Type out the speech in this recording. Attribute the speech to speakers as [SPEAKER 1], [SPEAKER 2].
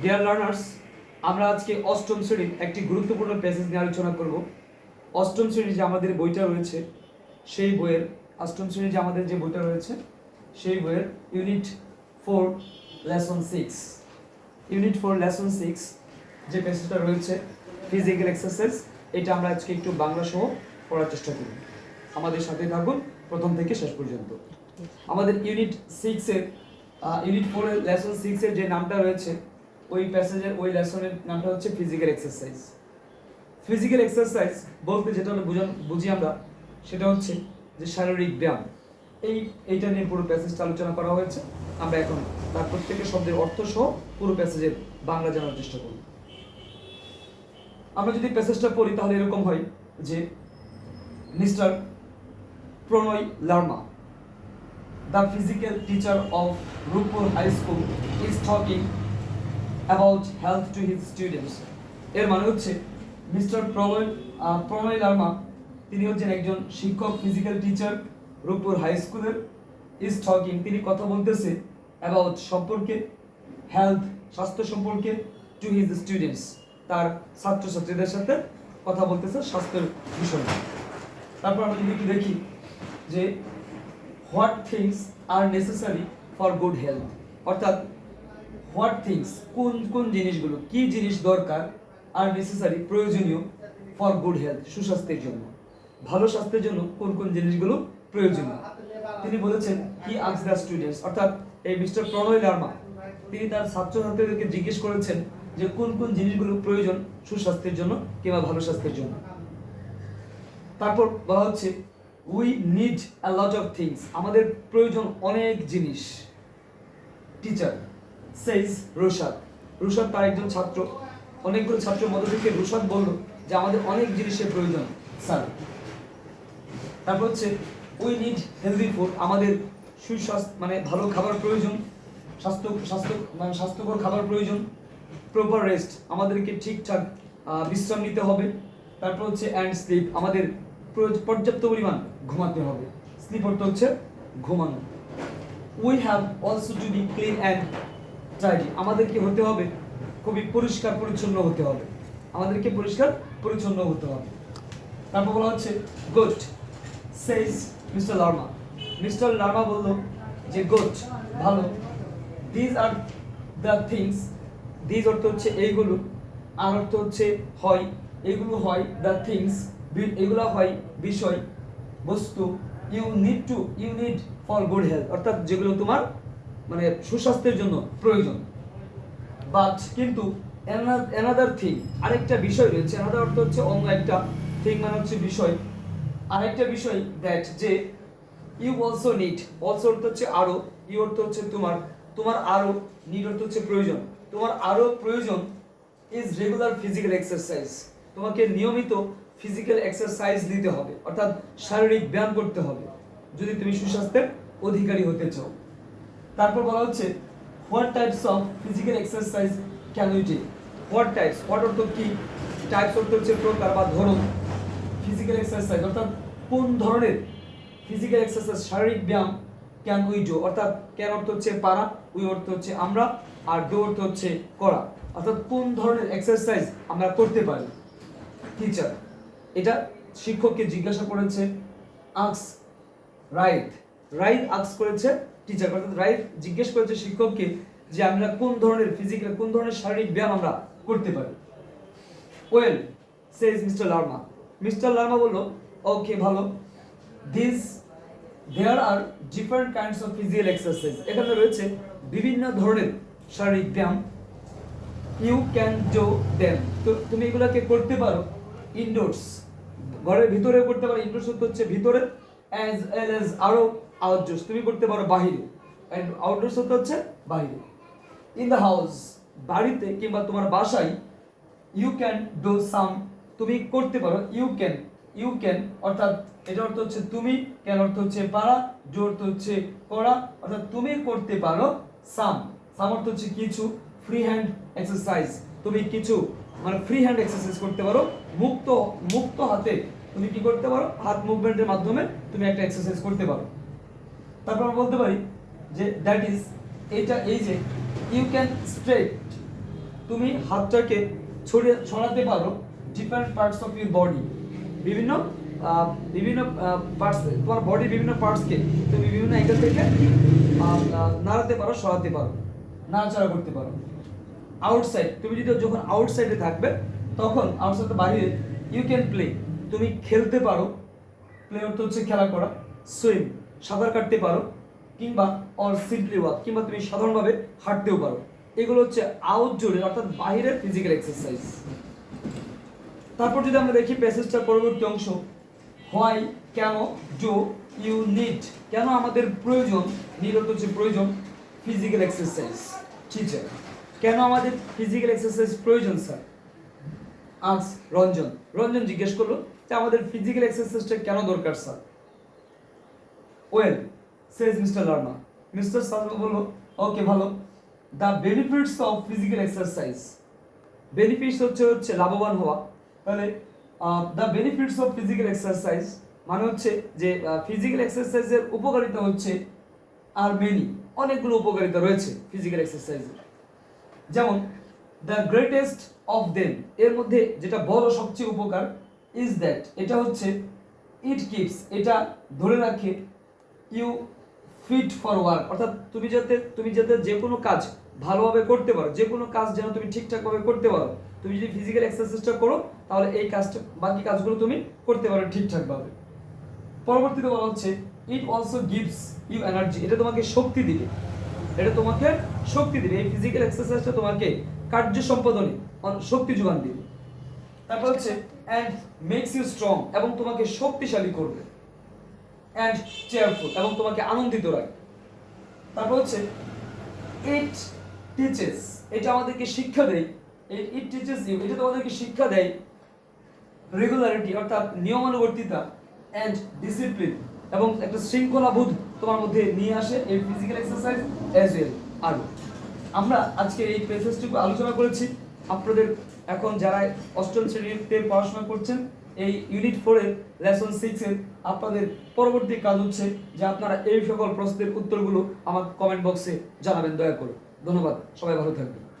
[SPEAKER 1] Dear learners আমরা আজকে অষ্টম শ্রেণির একটি গুরুত্বপূর্ণ প্যাসেজ নিয়ে আলোচনা করব। অষ্টম শ্রেণির যে আমাদের বইটা রয়েছে, সেই বইয়ের অষ্টম শ্রেণির যে আমাদের যে বইটা রয়েছে, সেই বইয়ের unit four lesson six unit four lesson six যে প্যাসেজটা রয়েছে ফিজিক্যাল এক্সারসাইজ এটা আমরা আজকে একটু বাংলা সহ পড়ার চেষ্টা করব। আমাদের সাথে থাকুন, প্রথম থেকে শেষ পর্যন্ত। আমাদের ইউনিট সিক্সের ইউনিট ফোরের লেসন সিক্সের যে নামটা রয়েছে ওই প্যাসেজের ওই লেসনের নামটা হচ্ছে ফিজিক্যাল এক্সারসাইজ ফিজিক্যাল এক্সারসাইজ বলতে যেটা আমরা বুঝান, বুঝি আমরা, সেটা হচ্ছে যে শারীরিক ব্যায়াম। এই, এইটা নিয়ে পুরো প্যাসেজটা আলোচনা করা হয়েছে। আমরা এখন তার প্রত্যেকের শব্দের অর্থ সহ পুরো প্যাসেজের বাংলা জানার চেষ্টা করব। আমরা যদি প্যাসেজটা পড়ি, তাহলে এরকম হয় যে mister Pranay Larma, the physical teacher of Rupur high school, is talking about health to his students. এর মানে হচ্ছে মিস্টার প্রণয় প্রণয় লার্মা, তিনি হচ্ছেন একজন শিক্ষক ফিজিক্যাল টিচার রূপপুর হাই স্কুলের ইজ টকিং তিনি কথা বলতেছে অ্যাবাউট সম্পর্কে হেলথ স্বাস্থ্য সম্পর্কে টু হিজ স্টুডেন্টস তার ছাত্রছাত্রীদের সাথে কথা বলতেছে স্বাস্থ্যের বিষয়ে। তারপর আমরা যদি দেখি যে what things are necessary for good health অর্থাৎ হোয়াট থিংস কোন কোন জিনিসগুলো? কি জিনিস দরকার আর নেসেসারি প্রয়োজনীয় ফর গুড হেলথ সুস্বাস্থ্যের জন্য? ভালো স্বাস্থ্যের জন্য কোন কোন জিনিসগুলো প্রয়োজনীয়? তিনি বলেছেন হি আক্স দ্য স্টুডেন্টস অর্থাৎ এই মিস্টার প্রণয় লার্মা, তিনি তার ছাত্রছাত্রীদেরকে জিজ্ঞেস করেছেন যে কোন কোন জিনিসগুলো প্রয়োজন সুস্বাস্থ্যের জন্য কিংবা ভালো স্বাস্থ্যের জন্য? তারপর বলা হচ্ছে we need a lot of things আমাদের প্রয়োজন অনেক জিনিস। টিচার সেইজ রুশাদ রুশাদ তার একজন ছাত্র। অনেকগুলো ছাত্রের মধ্যে থেকে রুশাদ বলল যে, আমাদের অনেক জিনিসের প্রয়োজন স্যার তারপর হচ্ছে উই নিড হেলদি ফুড আমাদের সুস্বাস্থ্য মানে ভালো খাবার প্রয়োজন, স্বাস্থ্য স্বাস্থ্য মানে স্বাস্থ্যকর খাবার প্রয়োজন প্রপার রেস্ট আমাদেরকে ঠিকঠাক বিশ্রাম নিতে হবে। তারপর হচ্ছে অ্যান্ড স্লিপ আমাদের পর্যাপ্ত পরিমাণ ঘুমাতে হবে। স্লিপ অর্থ হচ্ছে, ঘুমানো। We have also to be clean and tidy আমাদেরকে হতে হবে খুবই পরিষ্কার পরিচ্ছন্ন হতে হবে। আমাদেরকে পরিষ্কার পরিচ্ছন্ন হতে হবে। তারপর বলা হচ্ছে good says mister Larma mister Larma বলল যে গুড ভালো। These are the things these অর্থ হচ্ছে এইগুলো। আর অর্থ হচ্ছে হয়। এগুলো হয় দ্য থিংস এগুলো হয় বিষয়, বস্তু। You need to you need for good health অর্থাৎ যেগুলো তোমার মানে সুস্বাস্থ্যের জন্য প্রয়োজন। বাট কিন্তু অ্যানাদার থিং আরেকটা বিষয় রয়েছে। অ্যানাদার অর্থ হচ্ছে অন্য একটা থিং মানে হচ্ছে বিষয়। আরেকটা বিষয় দ্যাট যে ইউ অলসো নিড অলসো অর্থ হচ্ছে আরও ইউ অর্থ হচ্ছে তোমার তোমার আরও নিড অর্থ হচ্ছে প্রয়োজন। তোমার আরও প্রয়োজন ইজ রেগুলার ফিজিক্যাল এক্সারসাইজ তোমাকে নিয়মিত ফিজিক্যাল এক্সারসাইজ নিতে হবে। অর্থাৎ শারীরিক ব্যায়াম করতে হবে। যদি তুমি সুস্বাস্থ্যের অধিকারী হতে চাও। তারপর বলা হচ্ছে what types of physical exercise can you take what types what অর্থ কি? টাইপস অর্থ হচ্ছে প্রকার বা ধরন? ফিজিক্যাল এক্সারসাইজ অর্থাৎ কোন ধরনের ফিজিক্যাল এক্সারসাইজ শারীরিক ব্যায়াম ক্যান উই ডু অর্থাৎ ক্যান অর্থ হচ্ছে পারা উই অর্থ হচ্ছে আমরা, আর ডু অর্থ হচ্ছে করা। অর্থাৎ কোন ধরনের এক্সারসাইজ আমরা করতে পারি? টিচার এটা শিক্ষককে জিজ্ঞাসা করেছে আক্স রাইট রাইট আক্স করেছে টিচার অর্থাৎ রাইট জিজ্ঞেস করেছে শিক্ষককে যে আমরা কোন ধরনের ফিজিক্যাল কোন ধরনের শারীরিক ব্যায়াম আমরা করতে পারি? Well says mister Larma mister Larma বলল ওকে ভালো। This there are different kinds of physical exercise এখানে রয়েছে বিভিন্ন ধরনের শারীরিক ব্যায়াম। ইউ ক্যান ডু দেম তো তুমি এগুলোকে করতে পারো ইনডোরস ঘরের ভিতরে করতে পারো। ইনডোরস হচ্ছে ভিতরে অ্যাজ ওয়েল অ্যাজ আরও আউটডোরস তুমি করতে পারো বাহিরে। অ্যান্ড আউটডোরস হতে হচ্ছে বাহিরে। ইন দ্য হাউস বাড়িতে কিংবা তোমার বাসায় ইউ ক্যান ডু সাম তুমি করতে পারো ইউ ক্যান ইউ ক্যান অর্থাৎ এটা অর্থ হচ্ছে তুমি ক্যান অর্থ হচ্ছে পারা জো অর্থ হচ্ছে করা, অর্থাৎ তুমি করতে পারো সাম সাম অর্থ হচ্ছে কিছু ফ্রি হ্যান্ড এক্সারসাইজ তুমি কিছু মানে ফ্রি হ্যান্ড এক্সারসাইজ করতে পারো, মুক্ত মুক্ত হাতে, তুমি কি করতে পারো, হাত মুভমেন্টের মাধ্যমে তুমি একটা এক্সারসাইজ করতে পারো। তারপর আমরা বলতে পারি যে দ্যাট ইজ এটা এই যে ইউ ক্যান স্ট্রেট তুমি হাতটাকে ছড়িয়ে ছড়াতে পারো different parts of your body বিভিন্ন বিভিন্ন পার্টস তোমার বডির বিভিন্ন পার্টসকে তুমি বিভিন্ন অ্যাঙ্গেল থেকে নাড়াতে পারো, সরাতে পারো, নাড়াচাড়া করতে পারো। আউটসাইড তুমি যদি যখন আউটসাইডে থাকবে, তখন আউটসাইডে বাইরে ইউ ক্যান প্লে তুমি খেলতে পারো। প্লে অর্থ হচ্ছে খেলা করা সুইম সাঁতার কাটতে পারো কিংবা অর সিম্পলি ওয়াক কিংবা তুমি সাধারণভাবে হাঁটতেও পারো। এগুলো হচ্ছে আউটডোরের অর্থাৎ বাইরের ফিজিক্যাল এক্সারসাইজ তারপর যদি আমরা দেখি প্যাসেজটার পরবর্তী অংশ হোয়াই কেন ডু ইউ নিড কেন আমাদের প্রয়োজন অর্থ হচ্ছে প্রয়োজন ফিজিক্যাল এক্সারসাইজ টিচার কেন আমাদের ফিজিক্যাল এক্সারসাইজ প্রয়োজন স্যার আজ রঞ্জন। রঞ্জন জিজ্ঞেস করল যে আমাদের ফিজিক্যাল এক্সারসাইজটা কেন দরকার sir well says mister Larma mister Salma বলল ওকে ভালো। The benefits of physical exercise benefits হচ্ছে হচ্ছে লাভবান হওয়া। তাহলে the benefits of physical exercise মানে হচ্ছে যে ফিজিক্যাল এক্সারসাইজের উপকারিতা হচ্ছে আর মেনি অনেকগুলো উপকারিতা রয়েছে ফিজিক্যাল এক্সারসাইজের যেমন দ্য গ্রেটেস্ট অফ দেম এর মধ্যে যেটা বড় সবচেয়ে উপকার ইজ দ্যাট এটা হচ্ছে ইট কিপস এটা ধরে রাখে ইউ ফিট ফর ওয়ার্ক অর্থাৎ তুমি যাতে তুমি যাতে যে কোনো কাজ ভালোভাবে করতে পারো, যে কোনো কাজ যেন তুমি ঠিকঠাকভাবে করতে পারো, তুমি যদি ফিজিক্যাল এক্সারসাইজটা করো, তাহলে এই কাজটা, বাকি কাজগুলো তুমি করতে পারো ঠিকঠাকভাবে। পরবর্তীতে বলা হচ্ছে it also gives you energy এটা তোমাকে শক্তি দিবে। এটা তোমাকে শক্তি দিবে। এই ফিজিক্যাল এক্সারসাইজটা তোমাকে কার্য সম্পাদনে শক্তি যোগান দিবে। তারপর হচ্ছে অ্যান্ড মেক্স ইউ স্ট্রং এবং তোমাকে শক্তিশালী করবে। অ্যান্ড চেয়ারফুল এবং তোমাকে আনন্দিত রাখবে তারপর হচ্ছে ইট টিচেস এটা আমাদেরকে শিক্ষা দেয়। ইট টিচেস ইউ এটা তোমাদেরকে শিক্ষা দেয় রেগুলারিটি অর্থাৎ নিয়মানুবর্তিতা অ্যান্ড ডিসিপ্লিন এবং একটা শৃঙ্খলাবোধ তোমার মধ্যে নিয়ে আসে এই ফিজিক্যাল এক্সারসাইজ অ্যাজ ওয়েল আর। আমরা আজকে এই প্রেসেসটুকু আলোচনা করেছি। আপনাদের এখন যারা অষ্টম শ্রেণীতে পড়াশোনা করছেন এই ইউনিট ফোরের লেসন সিক্সের আপনাদের পরবর্তী কাজ হচ্ছে যে আপনারা এই সকল প্রশ্নের উত্তরগুলো আমার কমেন্ট বক্সে জানাবেন, দয়া করে। ধন্যবাদ। সবাই ভালো থাকবেন।